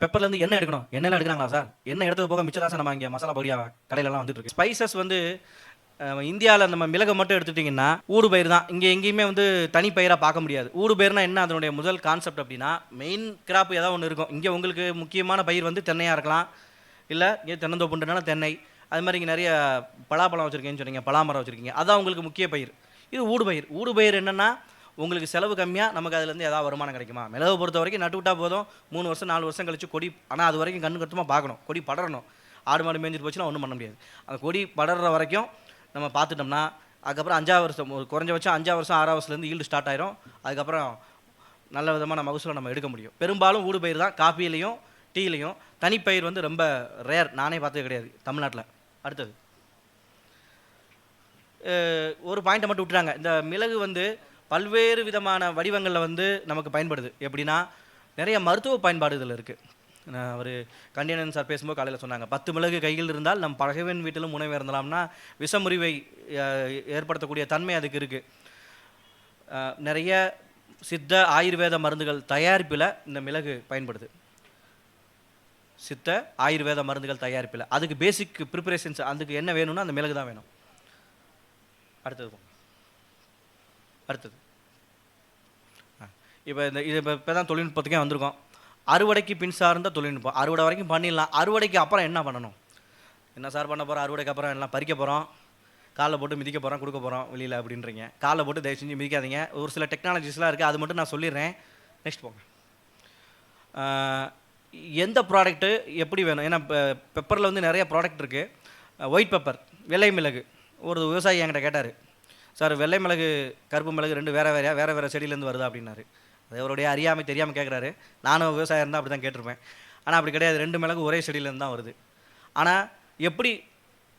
பெப்பர்லேருந்து எண்ணெய் எடுக்கணும். எண்ணெய்லாம் எடுக்கிறாங்களா சார் எண்ணெய் எடுத்தது போக மிச்சம் சார் நம்ம இங்கே மசாலா பொடியா கடையிலலாம் வந்துட்டு இருக்கு. ஸ்பைசஸ் வந்து இந்தியாவில் நம்ம மிளகை மட்டும் எடுத்துட்டிங்கன்னா ஊடு பயிர் தான். இங்கே எங்கேயுமே வந்து தனி பயிராக பார்க்க முடியாது. ஊடு பயிர்னா என்ன? அதனுடைய முதல் கான்செப்ட் அப்படின்னா மெயின் கிராப் ஏதாவது ஒன்று இருக்கும். இங்கே உங்களுக்கு முக்கியமான பயிர் வந்து தென்னையாக இருக்கலாம். இல்லை இங்கே தென்னந்தோப்புன்றனால தென்னை. அது மாதிரி இங்கே நிறைய பலாப்பழம் வச்சுருக்கீங்கன்னு சொன்னீங்க பலாமரம் வச்சுருக்கீங்க. அதான் உங்களுக்கு முக்கிய பயிர். இது ஊடு பயிர். ஊடு பயிர் என்னென்னா உங்களுக்கு செலவு கம்மியாக நமக்கு அதுலேருந்து ஏதாவது வருமானம் கிடைக்குமா? மிளகு பொறுத்த வரைக்கும் நட்டு விட்டால் போதும். மூணு வருஷம் நாலு வருஷம் கழிச்சு கொடி ஆனால் அது வரைக்கும் கண்ணு கட்டுமா பார்க்கணும். கொடி படரணும். ஆடு மாடு மேய்ஞ்சிட்டு போச்சுன்னா ஒன்றும் பண்ண முடியாது. அந்த கொடி படர்ற வரைக்கும் நம்ம பார்த்துட்டோம்னா அதுக்கப்புறம் அஞ்சாவது வருஷம் குறைஞ்சபட்சம் அஞ்சாவது வருஷம் ஆறாவது வருஷத்துலேருந்து ஈல்டு ஸ்டார்ட் ஆயிரும். அதுக்கப்புறம் நல்ல விதமான மகசூலை நம்ம எடுக்க முடியும். பெரும்பாலும் ஊடு பயிர் தான். காஃபிலையும் டீலையும். தனிப்பயிர் வந்து ரொம்ப ரேர் நானே பார்த்தது கிடையாது. தமிழ்நாட்டில். அடுத்தது. ஒரு பாயிண்ட்டை மட்டும் விட்டுறாங்க. இந்த மிளகு வந்து பல்வேறு விதமான வடிவங்களில் வந்து நமக்கு பயன்படுது. எப்படின்னா நிறைய மருத்துவ பயன்பாடு இதில் இருக்குது அவர் கண்டியனன் சார் பேசும்போது காலையில் சொன்னாங்க பத்து மிளகு கையில் இருந்தால் நம் பகைவன் வீட்டிலும் உணவு இருந்தலாம்னா விஷமுறிவை ஏற்படுத்தக்கூடிய தன்மை அதுக்கு இருக்குது நிறைய சித்த ஆயுர்வேத மருந்துகள் தயாரிப்பில் இந்த மிளகு பயன்படுது. சித்த ஆயுர்வேத மருந்துகள் தயாரிப்பில். அதுக்கு பேசிக் ப்ரிப்பரேஷன்ஸ் அதுக்கு என்ன வேணும்னா அந்த மிளகு தான் வேணும். அடுத்தது அடுத்தது. இப்போ இந்த இது இப்போ இப்போ தான் தொழில்நுட்பத்துக்கே வந்திருக்கோம். அறுவடைக்கு பின் சார்ந்த தொழில்நுட்பம். அறுவடை வரைக்கும் பண்ணிடலாம். அறுவடைக்கு அப்புறம் என்ன பண்ணணும்? என்ன சார் பண்ண போகிறோம் அறுவடைக்கு அப்புறம் எல்லாம் பறிக்க போகிறோம் காலில் போட்டு மிதிக்க போகிறோம் கொடுக்க போகிறோம் வெளியில் அப்படின்றீங்க. காலில் போட்டு தயவு செஞ்சு மிதிக்காதீங்க. ஒரு சில டெக்னாலஜிஸ்லாம் இருக்குது அது மட்டும் நான் சொல்லிடுறேன். நெக்ஸ்ட் போங்க. எந்த ப்ராடக்ட்டு எப்படி வேணும்? ஏன்னா பெப்பரில் வந்து நிறைய ப்ராடக்ட் இருக்குது ஒயிட் பெப்பர் வெள்ளை மிளகு. ஒரு விவசாயி என்கிட்ட கேட்டார். சார் வெள்ளை மிளகு கருப்பு மிளகு ரெண்டு வேறு வேறையா? வேறு வேறு செடியிலேருந்து வருதா? அப்படின்னாரு. அது அவருடைய அறியாமை தெரியாமல் கேட்குறாரு நானும் விவசாயம் இருந்தால் அப்படி தான் கேட்டிருப்பேன். ஆனால் அப்படி கிடையாது. ரெண்டு மிளகு ஒரே செடியிலேருந்து தான் வருது. ஆனால் எப்படி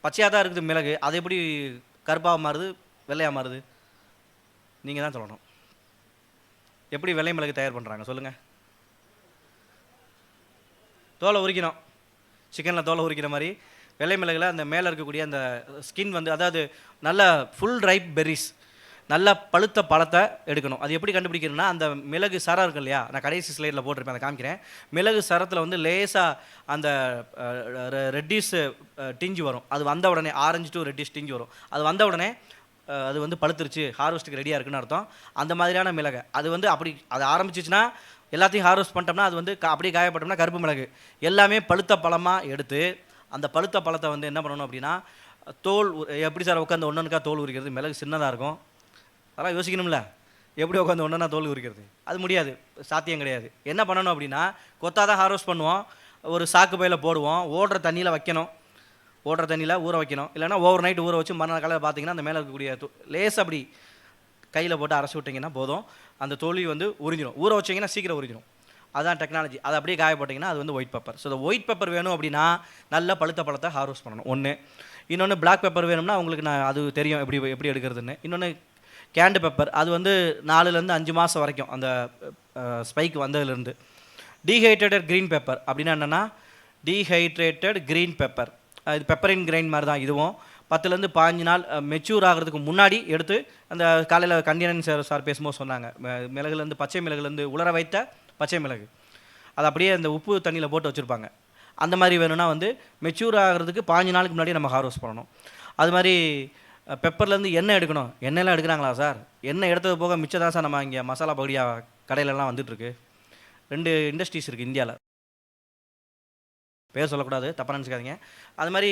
பச்சையாக தான் இருக்குது மிளகு அது எப்படி கருப்பாக மாறுது வெள்ளையாக மாறுது? நீங்கள் தான் சொல்லணும். எப்படி வெள்ளை மிளகு தயார் பண்ணுறாங்க சொல்லுங்கள் தோலை உரிக்கணும். சிக்கனில் தோலை உரிக்கிற மாதிரி வெள்ளை மிளகில் அந்த மேலே இருக்கக்கூடிய அந்த ஸ்கின் வந்து அதாவது நல்ல ஃபுல் ரைப் பெரிஸ் நல்ல பழுத்த பழத்தை எடுக்கணும். அது எப்படி கண்டுபிடிக்கணும்னா அந்த மிளகு சரம் இருக்கு இல்லையா? நான் கடைசி ஸ்லைடில் போட்டிருப்பேன் அதை காமிக்கிறேன். மிளகு சரத்தில் வந்து லேசாக அந்த ரெட்டிஷ் டிஞ்சு வரும். அது வந்த உடனே ஆரஞ்சு டு ரெட்டிஷ் டிஞ்சு வரும். அது வந்த உடனே அது வந்து பழுத்துருச்சு. ஹார்வெஸ்ட்டுக்கு ரெடியாக இருக்குன்னு அர்த்தம். அந்த மாதிரியான மிளகை. அது வந்து அப்படி அது ஆரம்பிச்சிச்சுன்னா எல்லாத்தையும் ஹார்வெஸ்ட் பண்ணிட்டோம்னா அது வந்து க அப்படியே காயப்பட்டோம்னா கருப்பு மிளகு. எல்லாமே பழுத்த பழமாக எடுத்து அந்த பழுத்த பழத்தை வந்து என்ன பண்ணணும் அப்படின்னா தோல் எப்படி சார் உட்காந்து ஒன்றுக்கா தோல் உரிக்கிறது? மிளகு சின்னதாக இருக்கும். அதெல்லாம் யோசிக்கணும்ல. எப்படி உட்காந்து ஒன்றா தோல் உரிக்கிறது? அது முடியாது. சாத்தியம் கிடையாது. என்ன பண்ணணும் அப்படின்னா கொத்தா தான் ஹார்வெஸ்ட் பண்ணுவோம். ஒரு சாக்கு பையில் போடுவோம். ஓடுற தண்ணியில் வைக்கணும். ஓடுற தண்ணியில் ஊற வைக்கணும். இல்லைனா ஓவர் நைட் ஊற வச்சு மறுநாள் காலையில் பார்த்தீங்கன்னா அந்த மேலே இருக்கக்கூடிய து- லேஸ் அப்படி கையில் போட்டு அரைச்சி விட்டிங்கன்னா போதும். அந்த தோல்வி வந்து உறிஞ்சிடும் ஊற வச்சிங்கன்னா சீக்கிரம் உறிஞ்சிடும் அதான் டெக்னாலஜி அதை அப்படியே காய போட்டிங்கன்னா அது வந்து ஒயிட் பேப்பர் ஸோ இந்த ஒயிட் பேப்பர் வேணும் அப்படின்னா நல்ல பழுத்த பழத்தை ஹார்வெஸ்ட் பண்ணணும். ஒன்று இன்னொன்று பிளாக் பேப்பர் வேணும்னா உங்களுக்கு நான் அது தெரியும் எப்படி எப்படி எடுக்கிறதுன்னு. இன்னொன்று கேண்டு பெப்பர். அது வந்து நாலுலேருந்து அஞ்சு மாதம் வரைக்கும் அந்த ஸ்பைக் வந்ததுலேருந்து. Dehydrated green pepper. அப்படின்னா என்னென்னா டீஹைட்ரேட்டட் க்ரீன் பெப்பர். இது பெப்பரின் கிரைன் மாதிரி தான் இதுவும். பத்துலேருந்து பாஞ்சு நாள் மெச்சூர் ஆகிறதுக்கு முன்னாடி எடுத்து அந்த காலையில் கண்டியனன் சார் சார் பேசும்போது சொன்னாங்க. ம- மிளகுலேருந்து பச்சை மிளகுலேருந்து உலர வைத்த பச்சை மிளகு. அது அப்படியே அந்த உப்பு தண்ணியில் போட்டு வச்சுருப்பாங்க. அந்த மாதிரி வேணும்னா வந்து மெச்சூர் ஆகிறதுக்கு பாஞ்சு நாளுக்கு முன்னாடி நம்ம ஹார்வெஸ்ட் பண்ணணும். அது மாதிரி பெப்பர்லேருந்து எண்ணெய் எடுக்கணும். எண்ணெய்லாம் எடுக்கிறாங்களா சார்? எண்ணெய் எடுத்தது போக மிச்சம் தான் சார் நம்ம இங்கே மசாலா பகுடியா கடையிலலாம் வந்துட்டுருக்கு. ரெண்டு இண்டஸ்ட்ரீஸ் இருக்குது இந்தியாவில் பேர் சொல்லக்கூடாது தப்பாக நினச்சிக்காதீங்க. அது மாதிரி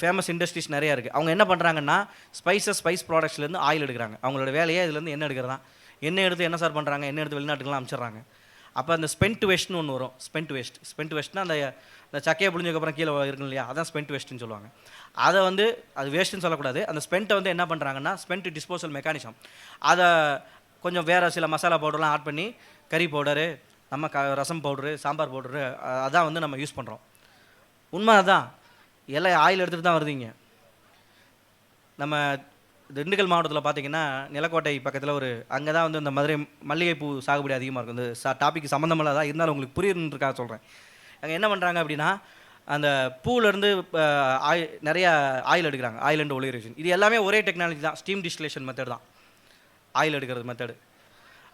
ஃபேமஸ் இண்டஸ்ட்ரீஸ் நிறையா இருக்குது அவங்க என்ன பண்ணுறாங்கன்னா ஸ்பைசஸ் ஸ்பைஸ் ப்ராடக்ட்ஸ்லேருந்து ஆயில் எடுக்கிறாங்க. அவங்களோட வேலையே இதுலேருந்து எண்ணெய் எடுக்கிறதான் எண்ணெய் எடுத்து என்ன சார் பண்ணுறாங்க எண்ணெய் எடுத்து வெளிநாட்டுக்கெல்லாம் அனுப்பிச்சிடுறாங்க அப்போ அந்த ஸ்பென்ட் வேஸ்ட்னு ஒன்று வரும். ஸ்பென்ட் வேஸ்ட் ஸ்பென்ட் வேஸ்ட்னா அந்த அந்த சக்கையை புழிஞ்சதுக்கப்புறம் கீழே இருக்கும் இல்லையா? அதான் ஸ்பென்ட் வேஸ்ட்னு சொல்லுவாங்க. அதை வந்து அது வேஸ்ட்டுன்னு சொல்லக்கூடாது. அந்த ஸ்பென்ட்டை வந்து என்ன பண்ணுறாங்கன்னா ஸ்பென்ட் டிஸ்போசல் மெக்கானிசம் அதை கொஞ்சம் வேறு சில மசாலா பவுடர்லாம் ஆட் பண்ணி கறி பவுடரு நம்ம க ரசம் பவுடரு சாம்பார் பவுடரு அதான் வந்து நம்ம யூஸ் பண்ணுறோம் உண்மை அதான் எல்லாம் ஆயில் எடுத்துகிட்டு தான் வருதுங்க நம்ம திண்டுக்கல் மாவட்டத்தில் பார்த்தீங்கன்னா நிலக்கோட்டை பக்கத்தில் ஒரு அங்கே தான் வந்து இந்த மதுரை மல்லிகைப்பூ சாகுபடி அதிகமாக இருக்கும். இந்த சா டாபிக் சம்மந்தமில்ல தான் இருந்தாலும் உங்களுக்கு புரியணுன்றக்காக சொல்கிறேன் அங்கே என்ன பண்ணுறாங்க அப்படின்னா அந்த பூவிலேருந்து ஆயில் நிறையா ஆயில் எடுக்கிறாங்க. ஆயில் அண்ட் ஒலிகரேஷன் இது எல்லாமே ஒரே டெக்னாலஜி தான். ஸ்டீம் டிஸ்டிலேஷன் மெத்தட் தான். ஆயில் எடுக்கிறது மெத்தடு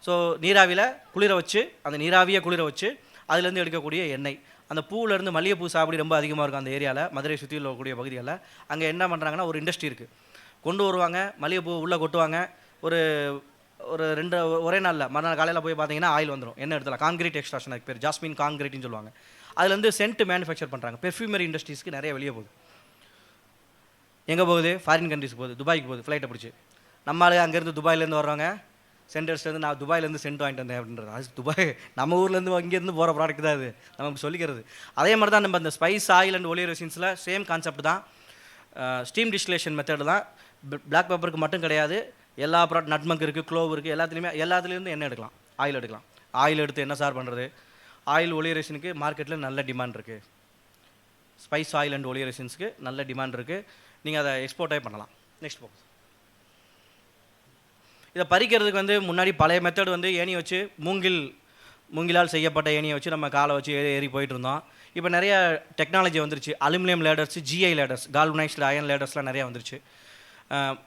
ஸோ நீராவியில் குளிர வச்சு அந்த நீராவியை குளிர வச்சு அதுலேருந்து எடுக்கக்கூடிய எண்ணெய். அந்த பூவிலேருந்து மல்லிகைப்பூ சாகுபடி ரொம்ப அதிகமாக இருக்கும் அந்த ஏரியாவில் மதுரை சுற்றியில் இருக்கக்கூடிய பகுதிகளில். அங்கே என்ன பண்ணுறாங்கன்னா ஒரு இண்டஸ்ட்ரி இருக்குது கொண்டு வருவாங்க மல்லிகைப்பூ உள்ளே கொட்டுவாங்க. ஒரு ஒரு ரெண்டு ஒரே நாளில் மறுநாள் காலையில் போய் பார்த்தீங்கன்னா ஆயில் வந்துடும் என்ன எடுத்துல காங்கிரீட் எக்ஸ்ட்ராஷன் அதுக்கு பேர் ஜாஸ்மின் காங்கிரீட்னு சொல்லுவாங்க. அதுலேருந்து சென்ட் மேனுஃபேக்சர் பண்ணுறாங்க பெர்ஃப்யூமரி இண்டஸ்ட்ரீஸ்க்கு நிறைய வெளியே போகுது. எங்கே போகுது? ஃபாரின் கண்ட்ரிஸ் போகுது. துபாய்க்கு போகுது. ஃப்ளைட்டை பிடிச்சி. நம்ம அங்கேருந்து துபாயிலேருந்து வர்றவங்க சென்டர்ஸ்லேருந்து நான் துபாயிலேருந்து சென்ட் வாங்கிட்டு வந்தேன் அப்படின்றது அது துபாய் நம்ம ஊர்லேருந்து இங்கேருந்து போகிற ப்ராடக்ட் தான் அது. நம்ம சொல்லிக்கிறது. அதே மாதிரி தான் நம்ம அந்த ஸ்பைஸ் ஆயில் அண்ட் ஒலியர் ரெசின்ஸில் சேம் கான்செப்ட் தான். ஸ்டீம் டிஸ்டிலேஷன் மெத்தட் தான். பிளாக் பேப்பருக்கு மட்டும் கிடையாது எல்லா ப்ராடக்ட் நட்மங்க் இருக்குது க்ளோவ் இருக்குது எல்லாத்துலேயுமே எல்லாத்துலேருந்து எண்ணெய் எடுக்கலாம் ஆயில் எடுக்கலாம். ஆயில் எடுத்து என்ன சார் பண்ணுறது ஆயில் ஒலியரேஷனுக்கு மார்க்கெட்டில் நல்ல டிமாண்ட் இருக்குது ஸ்பைஸ் ஆயில் அண்ட் ஒலியரேஷன்ஸுக்கு நல்ல டிமாண்ட் இருக்குது நீங்கள் அதை எக்ஸ்போர்ட்டே பண்ணலாம். நெக்ஸ்ட் போகும் இதை பறிக்கிறதுக்கு வந்து முன்னாடி பழைய மெத்தட் வந்து ஏணி வச்சு மூங்கில் மூங்கிலால் செய்யப்பட்ட ஏணியை வச்சு நம்ம காலை வச்சு ஏறி ஏறி போயிட்டு இருந்தோம். இப்போ நிறைய டெக்னாலஜி வந்துருச்சு. Aluminium ladders GI ladders galvanised iron லேடர்ஸ்லாம் நிறையா வந்துருச்சு.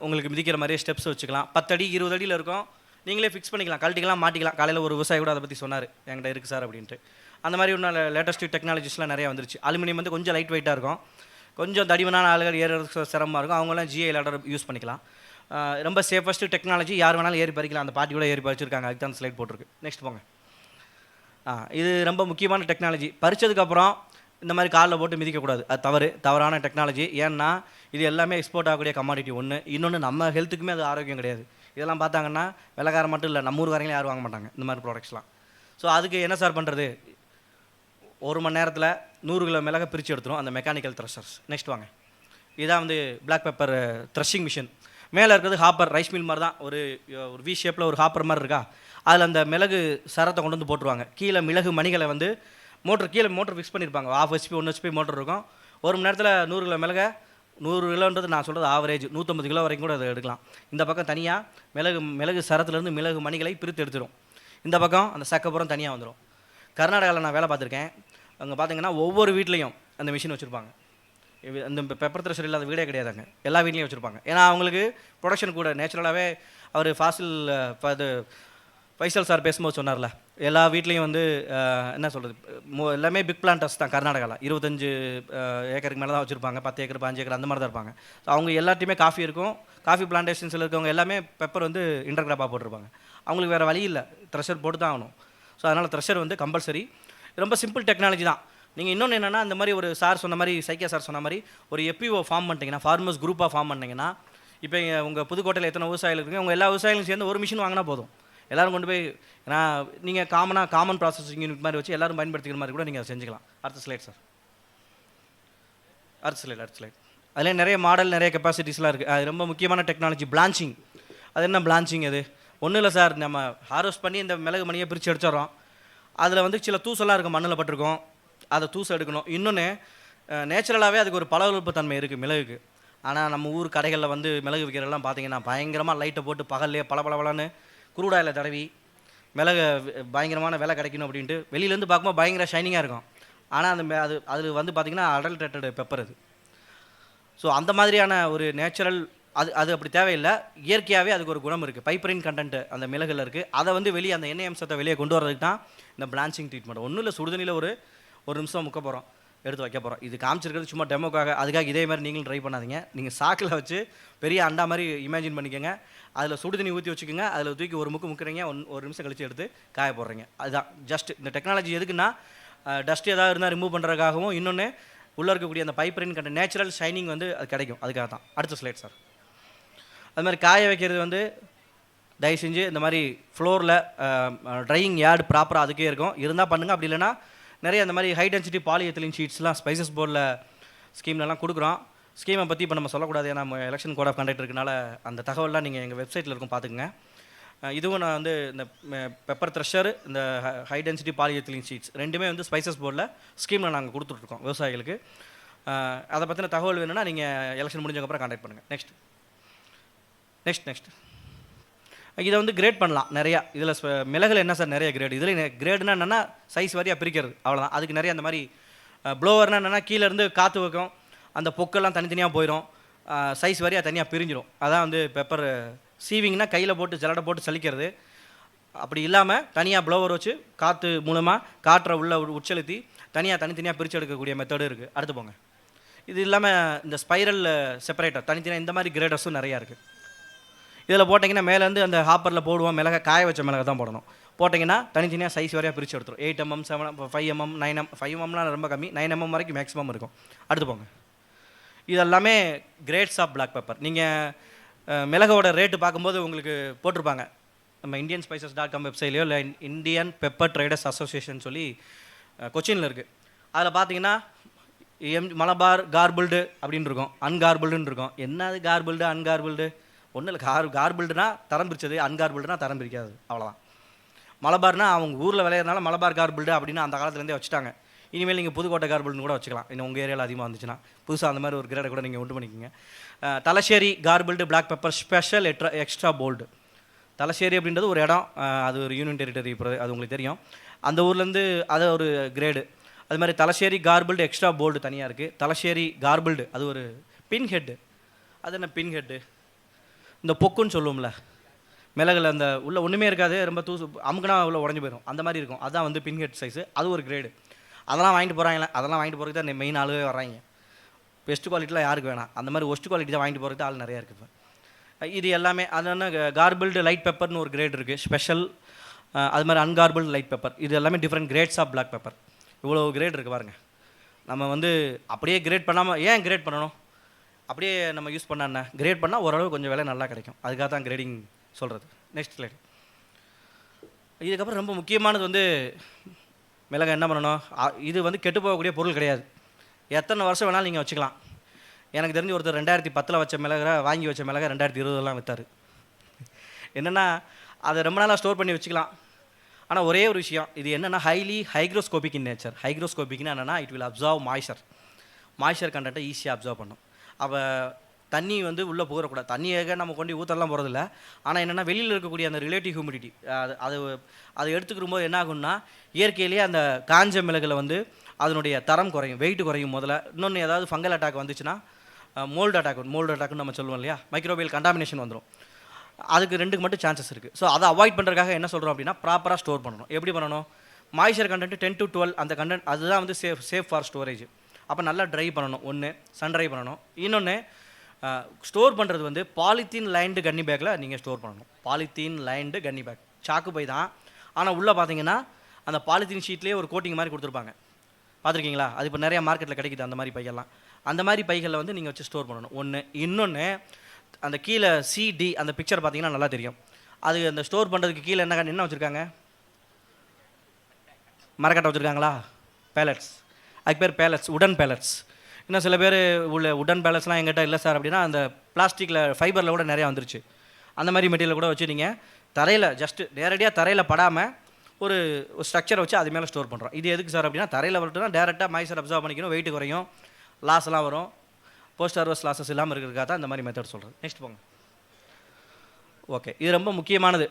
உங்களுக்கு மிதிக்கிற மாதிரியே ஸ்டெப்ஸ் வச்சுக்கலாம். பத்தடி இருபது அடியில் இருக்கும். நீங்களே ஃபிக்ஸ் பண்ணிக்கலாம். கழட்டிக்கலாம் மாட்டிக்கலாம். காலையில் ஒரு விவசாயி கூட அதை பற்றி சொன்னார். என்கிட்ட இருக்குது சார் அப்படின்ட்டு. அந்த மாதிரி ஒன்றும் லேட்டஸ்ட் டெக்னாலஜிஸ்லாம் நிறையா வந்துருச்சு. அலுமினியம் வந்து கொஞ்சம் லைட் வெயிட்டாக இருக்கும். கொஞ்சம் தடிமனான ஆளுகள் ஏறுறதுக்கு சிரமமாக இருக்கும். அவங்களாம் ஜிஐ லேடர் யூஸ் பண்ணிக்கலாம். ரொம்ப சேஃபஸ்ட்டு டெக்னாலஜி யார் வேணாலும் ஏறி பறிக்கலாம். அந்த பாட்டி கூட ஏறி பறிச்சிருக்காங்க. அதுக்கு தான் ஸ்லைட் போட்டிருக்கு. நெக்ஸ்ட் போங்க. ஆ இது ரொம்ப முக்கியமான டெக்னாலஜி பறிச்சதுக்கப்புறம் இந்த மாதிரி காலில் போட்டு மிதிக்கக்கூடாது. அது தவறு. தவறான டெக்னாலஜி ஏன்னா இது எல்லாமே எக்ஸ்போர்ட் ஆகக்கூடிய கமாடிட்டி ஒன்று இன்னொன்று நம்ம ஹெல்த்துக்குமே அது ஆரோக்கியம் கிடையாது. இதெல்லாம் பார்த்தாங்கன்னா விலைக்காரம் மட்டும் இல்லை நம்ம ஊர்காரங்களே யாரும் வாங்க மாட்டாங்க. இந்த மாதிரி ப்ராடக்ட்ஸ்லாம் ஸோ அதுக்கு என்ன சார் பண்ணுறது ஒரு மணி நேரத்தில் நூறு கிலோ மிளகை பிரித்து எடுத்துரும். அந்த மெக்கானிக்கல் த்ரெஷர்ஸ் நெக்ஸ்ட் வாங்க. இதான் வந்து பிளாக் பெப்பர் த்ரெஷிங் மிஷின் மேலே இருக்கிறது ஹாப்பர் ரைஸ் மில் மாதிரி தான். ஒரு ஒரு வி ஷேப்பில் ஒரு ஹாப்பர் மாதிரி இருக்கா? அதில் அந்த மிளகு சரத்தை கொண்டு வந்து போட்டுருவாங்க. கீழே மிளகு மணிகளை வந்து மோட்டர் கீழே மோட்டர் ஃபிக்ஸ் பண்ணியிருப்பாங்க. Half HP one HP motor இருக்கும். ஒரு மணி நேரத்தில் நூறு கிலோ மிளகை நூறு கிலோன்றது நான் சொல்கிறது ஆவரேஜ் நூற்றம்பது கிலோ வரைக்கும் கூட அதை எடுக்கலாம். இந்த பக்கம் தனியாக மிளகு மிளகு சரத்துலேருந்து மிளகு மணிகளை பிரித்து எடுத்துடும் இந்த பக்கம் அந்த சக்கப்புறம் தனியாக வந்துடும் கர்நாடகாவில் நான் வேலை பார்த்துருக்கேன். அங்கே பார்த்தீங்கன்னா ஒவ்வொரு வீட்லேயும் அந்த மிஷின் வச்சுருப்பாங்க. இந்த பெப்பர் த்ரெஷர் இல்லாத வீடே கிடையாதுங்க எல்லா வீட்லேயும் வச்சுருப்பாங்க. ஏன்னா அவங்களுக்கு ப்ரொடக்ஷன் கூட நேச்சுரலாகவே அவர் ஃபாசில் அது ஃபைசல் சார் பேசும்போது சொன்னார்ல எல்லா வீட்லேயும் வந்து என்ன சொல்கிறது எல்லாமே பிக் பிளான்டர்ஸ் தான் கர்நாடகாவில் இருபத்தஞ்சு ஏக்கருக்கு மேலே தான் வச்சுருப்பாங்க பத்து ஏக்கர் பாஞ்சு ஏக்கர் அந்த மாதிரி தான் இருப்பாங்க. ஸோ அவங்க எல்லாத்தையுமே காஃபி இருக்கும். காஃபி பிளான்டேஷன்ஸில் இருக்கவங்க எல்லாமே பெப்பர் வந்து இன்டர்கிராப்பாக போட்டிருப்பாங்க. அவங்களுக்கு வேறு வழி இல்லை. த்ரெஷர் போட்டு தான் ஆகணும். ஸோ அதனால் த்ரெஷர் வந்து கம்பல்சரி ரொம்ப சிம்பிள் டெக்னாலஜி தான். நீங்கள் இன்னொன்று என்னென்னா அந்த மாதிரி ஒரு சார் சொன்ன மாதிரி சைக்கியா சார் சொன்ன மாதிரி ஒரு எப்பிஓ ஃபார்ம் பண்ணிட்டீங்கன்னா ஃபார்மர்ஸ் குரூப்பாக ஃபார்ம் பண்ணிங்கன்னா இப்போ உங்கள் புதுக்கோட்டையில் எத்தனை விவசாயிகள் இருக்குங்க உங்கள் எல்லா விவசாயிகளும் சேர்ந்து ஒரு மிஷின் வாங்கினா போதும். எல்லோரும் கொண்டு போய் ஏன்னா நீங்கள் காமனாக காமன் ப்ராசஸிங் யூனிட் மாதிரி வச்சு எல்லாரும் பயன்படுத்திக்கிற மாதிரி கூட நீங்கள் செஞ்சுக்கலாம். அடுத்த ஸ்லைட் சார் அடுத்த ஸ்லைட் அடுத்த ஸ்லைட் அதில் நிறைய மாடல் நிறைய கெப்பாசிட்டிஸ்லாம் இருக்குது அது ரொம்ப முக்கியமான டெக்னாலஜி பிளான்ச்சிங் அது என்ன பிளான்ச்சிங் அது? ஒன்றும் இல்லை சார் நம்ம ஹார்வெஸ்ட் பண்ணி இந்த மிளகு மணியை பிரித்து அடிச்சிடறோம் அதில் வந்து சில தூசெல்லாம் இருக்கும் மண்ணில் பட்டிருக்கோம். அதை தூசை எடுக்கணும். இன்னொன்று நேச்சுரலாகவே அதுக்கு ஒரு பளபளப்பு தன்மை இருக்குது மிளகுக்கு. ஆனால் நம்ம ஊர் கடைகளில் வந்து மிளகு விற்கிறதெல்லாம் பார்த்தீங்கன்னா பயங்கரமாக லைட்டை போட்டு பகல்லையே பல பலன்னு குரூட் ஆயில் தடவி மிளகு பயங்கரமான விலை கிடைக்கணும் அப்படின்ட்டு வெளியிலேருந்து பார்க்கும்போது பயங்கர ஷைனிங்காக இருக்கும். ஆனால் அந்த அது அது வந்து பார்த்திங்கன்னா அடல்ட்ரேட்டட் பெப்பர் அது. ஸோ அந்த மாதிரியான ஒரு நேச்சுரல் அது அது அப்படி தேவையில்லை. இயற்கையாகவே அதுக்கு ஒரு குணம் இருக்குது பைப்பரின் கண்டென்ட் அந்த மிளகில் இருக்குது அதை வந்து வெளியே அந்த எண்ணெய் அம்சத்தை வெளியே கொண்டு வரதுக்கு தான் இந்த பிளான்ச்சிங் ட்ரீட்மெண்ட் ஒன்றும் இல்லை சுடுதண்ணியில் ஒரு ஒரு நிமிஷம் முக்க போகிறோம் எடுத்து வைக்க போகிறோம் இது காமிச்சிருக்கிறது சும்மா டெமோக்காக அதுக்காக இதே மாதிரி நீங்களும் ட்ரை பண்ணாதீங்க. நீங்கள் சாக்கில் வச்சு பெரிய அண்டா மாதிரி இமேஜின் பண்ணிக்கோங்க. அதில் சுடு தண்ணி ஊற்றி வச்சுக்கோங்க. அதில் தூக்கி ஒரு முக்கு முக்கிறீங்க. ஒன் ஒரு நிமிஷம் கழித்து எடுத்து காய போடுறீங்க. அதுதான். ஜஸ்ட் இந்த டெக்னாலஜி எதுக்குன்னா டஸ்ட் ஏதாவது இருந்தால் ரிமூவ் பண்ணுறதுக்காகவும் இன்னொன்று உள்ளே இருக்கக்கூடிய அந்த பைப்பரின் கண்ட நேச்சுரல் ஷைனிங் வந்து அது கிடைக்கும். அதுக்காக தான். அடுத்த ஸ்லைட் சார் அது மாதிரி காய வைக்கிறது வந்து தயவு செஞ்சு இந்த மாதிரி ஃப்ளோரில் ட்ரையிங் யார்டு ப்ராப்பராக அதுக்கே இருக்கும். இருந்தால் பண்ணுங்கள் அப்படி இல்லைன்னா நிறைய இந்த மாதிரி ஹை டென்சிட்டி பாலியத்திலின் ஷீட்ஸ்லாம் ஸ்பைசஸ் போர்டில் ஸ்கீம்லலாம் கொடுக்குறோம். ஸ்கீமை பற்றி இப்போ நம்ம சொல்லக்கூடாது ஏன்னா எலெக்ஷன் கோட் ஆஃப் கண்டக்ட் இருக்கனால அந்த தகவல்லாம் நீங்கள் எங்கள் வெப்சைட்டில் இருக்கும் பார்த்துக்குங்க இதுவும் நான் வந்து இந்த பெப்பர் த்ரெஷர் இந்த ஹை டென்சிட்டி பாலியத்திலின் ஷீட்ஸ் ரெண்டுமே வந்து ஸ்பைசஸ் போர்டில் ஸ்கீமில் நாங்கள் கொடுத்துட்ருக்கோம் விவசாயிகளுக்கு. அதை பற்றின தகவல் வேணும்னா நீங்கள் எலெக்ஷன் முடிஞ்சக்கப்புறம் கான்டாக்ட் பண்ணுங்கள் நெக்ஸ்ட் நெக்ஸ்ட் நெக்ஸ்ட் இதை வந்து கிரேட் பண்ணலாம் நிறையா. இதில் மிளகில் என்ன சார் நிறைய கிரேட் இதில் கிரேடுனா என்னென்னா சைஸ் வாரியாக பிரிக்கிறது. அவ்வளோதான் அதுக்கு நிறைய அந்த மாதிரி ப்ளோவர்னால் என்னென்னா கீழேருந்து காற்று வைக்கும். அந்த பொக்கெல்லாம் தனித்தனியாக போயிடும் சைஸ் வாரியாக தனியாக பிரிஞ்சிடும் அதான் வந்து பெப்பர் சீவிங்னா கையில் போட்டு ஜலடை போட்டு சலிக்கிறது. அப்படி இல்லாமல் தனியாக ப்ளோவர் வச்சு காற்று மூலமாக காற்றை உள்ளே உட்செலுத்தி தனியாக தனித்தனியாக பிரித்து எடுக்கக்கூடிய மெத்தடும் இருக்குது அடுத்து போங்க. இது இல்லாமல் இந்த ஸ்பைரல் செப்பரேட்டர் தனித்தனியாக இந்த மாதிரி கிரேடர்ஸும் நிறையா இருக்குது இதில் போட்டிங்கன்னா மேலேருந்து அந்த ஹாப்பரில் போடுவோம் மிளகா காய வச்ச மிளகா தான் போடணும். போட்டிங்கன்னா தனித்தனியாக சைஸ் வரையாக பிரித்து எடுத்துரும். Eight mm seven five mm nine m five எம்எம்லாம் ரொம்ப கம்மி. நைன் எம்எம் வரைக்கும் மேக்ஸிமம் இருக்கும். அடுத்து போங்க. இதெல்லாமே கிரேட்ஸ் ஆஃப் பிளாக் பெப்பர் நீங்கள் மிளகோட ரேட்டு பார்க்கும்போது உங்களுக்கு போட்டிருப்பாங்க. நம்ம இந்தியன் ஸ்பைசஸ் டாட் காம் வெப்சைட்லையோ இல்லை இந்தியன் பெப்பர் ட்ரேடர்ஸ் அசோசியேஷன் சொல்லி கொச்சினில் இருக்குது அதில் பார்த்தீங்கன்னா எம் மலபார் கார்பிள்டு அப்படின்னு இருக்கும். அன்கார்பிள்டுன்னு இருக்கும். என்னது கார்பிள்டு அன்கார்பிள்டு ஒன்றும் இல்லை கார் கார்பிள்டுனா தரம் பிரித்தது அன்கார்பிள்டுனா தரம் பிரிக்காது அவ்வளோதான் மலபார்னா அவங்க ஊரில் விளையாடுறதுனால மலபார் கார்பில்டு அப்படின்னு அந்த காலத்துலேருந்தே வச்சுட்டாங்க. இனிமேல் நீங்கள் புதுக்கோட்டை கார்பிள்னு கூட வச்சுக்கலாம். இன்னும் உங்கள் ஏரியாவில் அதிகமாக வந்துச்சுன்னா. புதுசாக அந்த மாதிரி ஒரு கிரேடை கூட நீங்கள் உண்டு பண்ணிக்கோங்க. Thalassery garbled black pepper special extra extra bold Thalassery அப்படின்றது ஒரு இடம் அது ஒரு யூனியன் டெரிட்டரி அது உங்களுக்கு தெரியும். அந்த ஊர்லேருந்து அது ஒரு கிரேடு அது மாதிரி தலசேரி கார்பில்டு எக்ஸ்ட்ரா போல்டு தனியாக இருக்குது தலசேரி கார்பிள்டு அது ஒரு பின் ஹெட்டு அது என்ன பின் ஹெட்டு இந்த பொக்குன்னு சொல்லுவோம்ல. மிளகில் அந்த உள்ள ஒன்றுமே இருக்காது ரொம்ப தூசு அமுக்குனா உள்ள உடஞ்சி போயிடும் அந்த மாதிரி இருக்கும். அதான் வந்து பின் ஹெட் சைஸு அது ஒரு கிரேடு அதெல்லாம் வாங்கிட்டு போகிறாங்களே அதெல்லாம் வாங்கிட்டு போகிறதுக்கு தான் மெயின் ஆளுவே வராங்க பெஸ்ட் குவாலிட்டிலாம் யாருக்கு வேணாம். அந்த மாதிரி ஒஸ்ட் குவாலிட்டி தான் வாங்கிட்டு போகிறதுக்கு ஆள் நிறையா இருக்குது இது எல்லாமே அது என்ன கார்பிள்டு லைட் பெப்பர்னு ஒரு கிரேட் இருக்குது ஸ்பெஷல் அது மாதிரி அன்கார்பிள்டு லைட் பெப்பர் இது எல்லாமே different grades of black pepper இவ்வளோ கிரேட் இருக்குது பாருங்கள் நம்ம வந்து அப்படியே கிரேட் பண்ணாமல் ஏன் கிரேட் பண்ணணும்? அப்படியே நம்ம யூஸ் பண்ண கிரேட் பண்ணால் ஓரளவு கொஞ்சம் விலை நல்லா கிடைக்கும். அதுக்காக தான் கிரேடிங் சொல்கிறது நெக்ஸ்ட் ஸ்லைடு இதுக்கப்புறம் ரொம்ப முக்கியமானது வந்து மிளகாய் என்ன பண்ணணும்? அ- இது வந்து கெட்டு போகக்கூடிய பொருள் கிடையாது. எத்தனை வருஷம் வேணாலும் நீங்கள் வச்சுக்கலாம். எனக்கு தெரிஞ்சு ஒருத்தர் ரெண்டாயிரத்தி பத்தில் வச்ச மிளகை வாங்கி வச்ச மிளகை ரெண்டாயிரத்தி இருபதுலாம் விற்றாரு என்னென்னா அதை ரொம்ப நாளாக ஸ்டோர் பண்ணி வச்சுக்கலாம். ஆனால் ஒரே ஒரு விஷயம். இது என்னென்னா ஹைலி ஹைக்ரோஸ்கோபிக் இன் நேச்சர் ஹைக்ரோஸ்கோபிக்னு என்னென்னா it will absorb moisture moisture கண்டென்ட்டை ஈஸியாக அப்சர்வ் பண்ணும். அப்போ தண்ணி வந்து உள்ளே போகிறக்கூடாது தண்ணியாக நம்ம கொண்டு ஊற்றலாம் போகிறதில்ல ஆனால் என்னென்னா வெளியில் இருக்கக்கூடிய அந்த ரிலேட்டிவ் ஹியூமிடிட்டி அது அது அதை எடுத்துக்கிற போது என்ன ஆகும்னா இயற்கையிலேயே அந்த காஞ்ச மிளகில் வந்து அதனுடைய தரம் குறையும் வெயிட் குறையும் முதல்ல. இன்னொன்று ஏதாவது ஃபங்கல் அட்டாக் வந்துச்சுன்னா மோல்டு அட்டாக் மோல்டு அட்டாக்னு நம்ம சொல்லுவோம் இல்லையா? மைக்ரோபியல் கண்டாமினேஷன் வந்துடும் அதுக்கு ரெண்டுக்கு மட்டும் சான்சஸ் இருக்குது ஸோ அதை அவாய்ட் பண்ணுறதுக்காக என்ன சொல்கிறோம் அப்படின்னா ப்ராப்பராக ஸ்டோர் பண்ணணும். எப்படி பண்ணணும்? Moisture content ten to twelve அந்த கண்டென்ட் அதுதான் வந்து சேஃப் சேஃப் ஃபார் ஸ்டோரேஜ் அப்போ நல்லா ட்ரை பண்ணணும். ஒன்று சன் ட்ரை பண்ணணும். இன்னொன்று ஸ்டோர் பண்ணுறது வந்து பாலித்தீன் லைன்டு கன்னி பேக்கில் நீங்கள் ஸ்டோர் பண்ணணும். பாலித்தீன் லைன்டு கன்னி பேக் சாக்கு பை தான். ஆனால் உள்ளே பார்த்தீங்கன்னா அந்த பாலித்தீன் ஷீட்லேயே ஒரு கோட்டிங் மாதிரி கொடுத்துருப்பாங்க. பார்த்துருக்கீங்களா அது இப்போ நிறைய மார்க்கெட்டில் கிடைக்குது அந்த மாதிரி பையெல்லாம் அந்த மாதிரி பைகளில் வந்து நீங்கள் வச்சு ஸ்டோர் பண்ணணும். ஒன்று இன்னொன்று அந்த கீழே சிடி அந்த பிக்சர் பார்த்தீங்கன்னா நல்லா தெரியும். அது அந்த ஸ்டோர் பண்ணுறதுக்கு கீழே என்ன என்ன வச்சுருக்காங்க? மரக்கட்டை வச்சுருக்காங்களா? பேலட்ஸ் அதுக்கு பேர் பேலட்ஸ் உடன் பேலட்ஸ் இன்னும் சில பேர் உள்ள உடன் பேலட்ஸ்லாம் எங்கிட்ட இல்லை சார் அப்படின்னா அந்த பிளாஸ்டிக்கில் ஃபைபரில் கூட நிறையா வந்துருச்சு. அந்த மாதிரி மெட்டீரியல் கூட வச்சு நீங்கள் தரையில் ஜஸ்ட்டு நேரடியாக தரையில் படாமல் ஒரு ஸ்ட்ரக்சரை வச்சு அது மேலே ஸ்டோர் பண்ணுறோம் இது எதுக்கு சார் அப்படின்னா தரையில் வரட்டுனா டேரெக்டாக மாய்ச்சர் அப்சர்வ் பண்ணிக்கணும் வெயிட் குறையும் லாஸ் எல்லாம் வரும். போஸ்ட் ஹார்வஸ்ட் லாஸஸ் இல்லாமல் இருக்கிறதுக்காக தான் இந்த மாதிரி மெத்தட் சொல்கிறது நெக்ஸ்ட் போங்க. ஓகே இது ரொம்ப முக்கியமானது.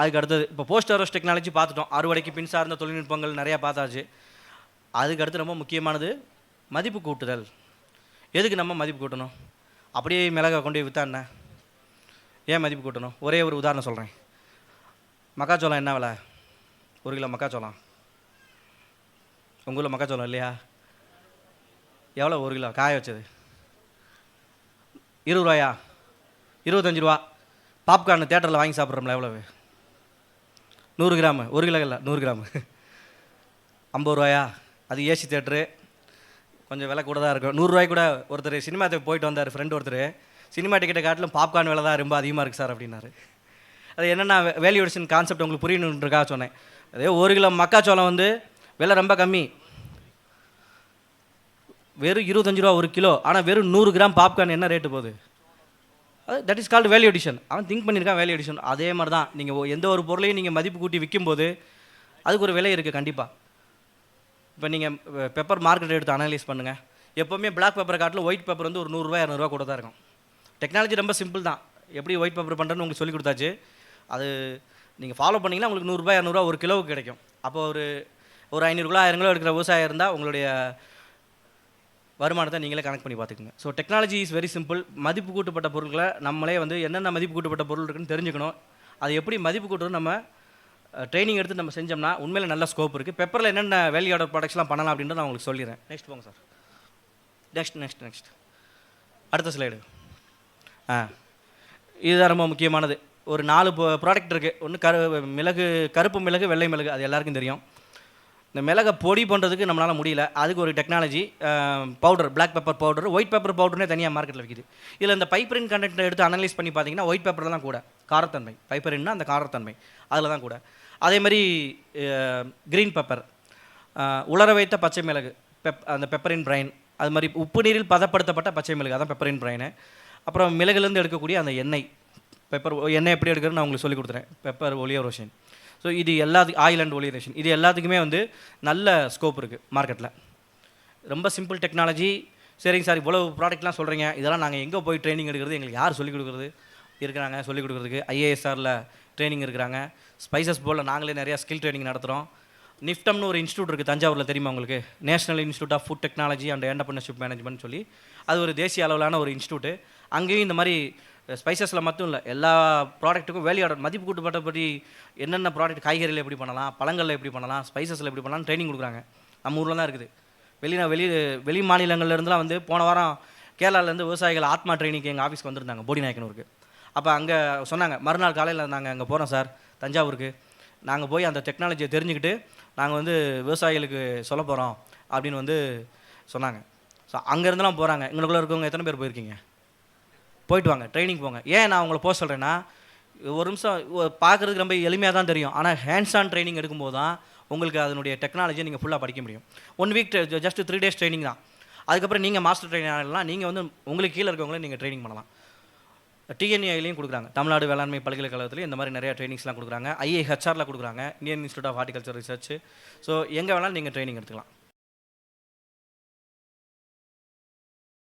அதுக்கு அடுத்தது இப்போ போஸ்ட் ஹார்வஸ்ட் டெக்னாலஜி பார்த்துட்டோம். அறுவடைக்கு பின் சார்ந்த தொழில்நுட்பங்கள் நிறையா பார்த்தாச்சு. அதுக்கு அடுத்து ரொம்ப முக்கியமானது மதிப்பு கூட்டுதல். எதுக்கு நம்ம மதிப்பு கூட்டணும்? அப்படியே மிளகா கொண்டு போய் விற்றா என்ன? ஏன் மதிப்பு கூட்டணும்? ஒரே ஒரு உதாரணம் சொல்கிறேன் மக்காச்சோளம் என்ன விலை? ஒரு கிலோ மக்காச்சோளம். உங்கள் ஊரில் மக்காச்சோளம் இல்லையா? எவ்வளோ ஒரு கிலோ? காய வச்சது. இருபது ரூபாயா? இருபத்தஞ்சு ரூபா. பாப்கார்ன் தேட்டரில் வாங்கி சாப்பிட்றோம்ல எவ்வளவு? நூறு கிராமு. ஒரு கிலோ இல்லை நூறு கிராமு. ஐம்பது ரூபாயா? அது ஏசி தேட்ரு கொஞ்சம் விலை கூட தான் இருக்கும். நூறுரூவாய்க்கு கூட ஒருத்தர் சினிமா தேட்டர் போயிட்டு வந்தார் ஃப்ரெண்ட் ஒருத்தர். சினிமா டிக்கெட்டை காட்டிலும் பாப்கார்ன் விலை தான் ரொம்ப அதிகமாக இருக்குது சார் அப்படின்னாரு. அது என்னென்னா வேல்யூடேஷன் கான்செப்ட் உங்களுக்கு புரியணுன்றக்காக சொன்னேன். அதே ஒரு கிலோ மக்காச்சோளம் வந்து விலை ரொம்ப கம்மி. வெறும் இருபத்தஞ்சு ரூபா ஒரு கிலோ. ஆனால் வெறும் நூறு கிராம் பாப்கார்ன் என்ன ரேட்டு போகுது? அது that is called value addition அவன் திங்க் பண்ணியிருக்கான் வேல்யூ எடிஷன் அதே மாதிரி தான் நீங்கள் எந்த ஒரு பொருளையும் நீங்கள் மதிப்பு கூட்டி விற்கும்போது அதுக்கு ஒரு விலை இருக்குது கண்டிப்பாக இப்போ நீங்கள் பெப்பர் மார்க்கெட் எடுத்து அனலைஸ் பண்ணுங்கள் எப்போவுமே பிளாக் பேப்பரை காட்டில் ஒயிட் பேப்பர் வந்து ஒரு நூறுரூவா இரநூறுவா கூட தான் இருக்கும். டெக்னாலஜி ரொம்ப சிம்பிள் தான். எப்படி ஒயிட் பேப்பர் பண்ணுறேன்னு உங்களுக்கு சொல்லி கொடுத்தாச்சு. அது நீங்கள் ஃபாலோ பண்ணிங்கன்னா உங்களுக்கு நூறுரூபா இரநூறுவா ஒரு கிலோவுக்கு கிடைக்கும். அப்போ ஒரு ஒரு ஐநூறு கிலோ ஆயிரம் கிலோ எடுக்கிற விவசாயம் இருந்தால் உங்களுடைய வருமானத்தை நீங்களே கனெக்ட் பண்ணி பார்த்துக்குங்க. So technology is very simple மதிப்பு கூட்டப்பட்ட பொருட்களை நம்மளே வந்து என்னென்ன மதிப்பு கூட்டப்பட்ட பொருள் இருக்குன்னு தெரிஞ்சுக்கணும். அது எப்படி மதிப்பு கூட்டுறது நம்ம ட்ரைனிங் எடுத்து நம்ம செஞ்சோம்னா உண்மையில் நல்ல ஸ்கோப் இருக்குது பெப்பரில் என்னென்ன வேல்யூ ஆர்டர் ப்ராடக்ட்ஸ்லாம் பண்ணலாம் அப்படின்றத நான் உங்களுக்கு சொல்லிடுறேன். நெக்ஸ்ட் போங்க சார் நெக்ஸ்ட் நெக்ஸ்ட் நெக்ஸ்ட் அடுத்த ஸ்லைடு ஆ. இதுதான் ரொம்ப முக்கியமானது. ஒரு நாலு ப்ராடக்ட் இருக்குது ஒன்று கரு மிளகு கருப்பு மிளகு வெள்ளை மிளகு அது எல்லாருக்கும் தெரியும். இந்த மிளகை பொடி பண்ணுறதுக்கு நம்மளால் முடியல. அதுக்கு ஒரு technology powder black pepper powder white pepper பவுடர்னே தனியாக மார்க்கெட்டில் விற்கிது இதில் இந்த பைப்பரின் கண்டென்ட் எடுத்து அனலைஸ் பண்ணி பார்த்தீங்கன்னா ஒயிட் பேப்பர் தான் கூட காரத்தன்மை. பைப்பரின்னா அந்த காரத்தன்மை. அதில் தான் கூட. அதே மாதிரி க்ரீன் பெப்பர் உலர வைத்த பச்சை மிளகு பெப் அந்த பெப்பரின் பிரைன் அது மாதிரி உப்பு நீரில் பதப்படுத்தப்பட்ட பச்சை மிளகு அதான் பெப்பரின் பிரைனு அப்புறம் மிளகுலேருந்து எடுக்கக்கூடிய அந்த எண்ணெய் பெப்பர் எண்ணெய் எப்படி எடுக்கிறதுன்னு நான் உங்களுக்கு சொல்லி கொடுத்துறேன். பெப்பர் ஒலியோ ரோஷன் ஸோ இது எல்லாத்துக்கும் ஆயில் அண்ட் ஒலியோ ரோஷன் இது எல்லாத்துக்குமே வந்து நல்ல ஸ்கோப் இருக்குது மார்க்கெட்டில் ரொம்ப சிம்பிள் டெக்னாலஜி சரிங்க சார் இவ்வளோ ப்ராடக்ட்லாம் சொல்கிறீங்க இதெல்லாம் நாங்கள் எங்கே போய் ட்ரைனிங் எடுக்கிறது? எங்களுக்கு யார் சொல்லிக் கொடுக்குறது? இருக்கிறாங்க சொல்லிக் கொடுக்குறதுக்கு ஐஏஎஸ்ஆரில் ட்ரைனிங் இருக்கிறாங்க. ஸ்பைசஸ் போல் நாங்களே நிறையா ஸ்கில் ட்ரைனிங் நடத்துகிறோம் நிஃப்டம்னு ஒரு இன்ஸ்டியூட் இருக்குது தஞ்சாவூரில் தெரியுமா உங்களுக்கு? National Institute of Food Technology and Entrepreneurship Management சொல்லி அது ஒரு தேசிய அளவிலான ஒரு இன்ஸ்டியூட்டு அங்கேயும் இந்த மாதிரி ஸ்பைசஸில் மட்டும் இல்லை எல்லா ப்ராடக்ட்டுக்கும் வேல்யூ ஆர்டர் மதிப்பு கூட்டப்பட்டபடி என்னென்ன ப்ராடக்ட் காய்கறியில் எப்படி பண்ணலாம் பழங்களில் எப்படி பண்ணலாம் ஸ்பைசஸில் எப்படி பண்ணலாம் ட்ரைனிங் கொடுக்குறாங்க. நம்ம ஊரில் தான் இருக்குது. வெளி வெளி வெளி மாநிலங்கள்லேருந்துலாம் வந்து போன வாரம் கேரளாலேருந்து விவசாயிகள் ஆத்மா ட்ரைனிங்க்கு எங்கள் ஆஃபீஸ்க்கு வந்திருந்தாங்க போடிநாயக்கனூருக்கு. அப்போ அங்கே சொன்னாங்க மறுநாள் காலையில் நாங்கள் அங்கே போகிறோம் சார். தஞ்சாவூருக்கு. நாங்கள் போய் அந்த டெக்னாலஜியை தெரிஞ்சுக்கிட்டு நாங்கள் வந்து விவசாயிகளுக்கு சொல்ல போகிறோம் அப்படின்னு வந்து சொன்னாங்க. ஸோ அங்கேருந்துலாம் போகிறாங்க எங்களுக்குள்ளே இருக்கவங்க எத்தனை பேர் போயிருக்கீங்க? போயிட்டு வாங்க ட்ரைனிங் போங்க. ஏன் நான் உங்களை போக சொல்கிறேன்னா ஒரு நிமிஷம் பார்க்குறதுக்கு ரொம்ப எளிமையாக தான் தெரியும். ஆனால் ஹேண்ட்ஸ் ஆன் ட்ரைனிங் எடுக்கும்போது தான் உங்களுக்கு அதனுடைய டெக்னாலஜியை நீங்கள் ஃபுல்லாக படிக்க முடியும். One week just three days training தான். அதுக்கப்புறம் நீங்கள் மாஸ்டர் ட்ரைனிங் ஆகலாம். நீங்கள் வந்து உங்களுக்கு கீழே இருக்கவங்களே நீங்கள் ட்ரைனிங் பண்ணலாம். டிஎன்ஏலையும் கொடுக்குறாங்க. தமிழ்நாடு வேளாண்மை பல்கலைக்கழகத்துலையும் இந்த மாதிரி நிறைய ட்ரைனிங்ஸ்லாம் கொடுக்குறாங்க. ஐஏஹெச்ஆரில் கொடுக்குறாங்க. Indian Institute of Horticulture Research so எங்கே வேணாலும் நீங்கள் ட்ரைனிங் எடுத்துக்கலாம்.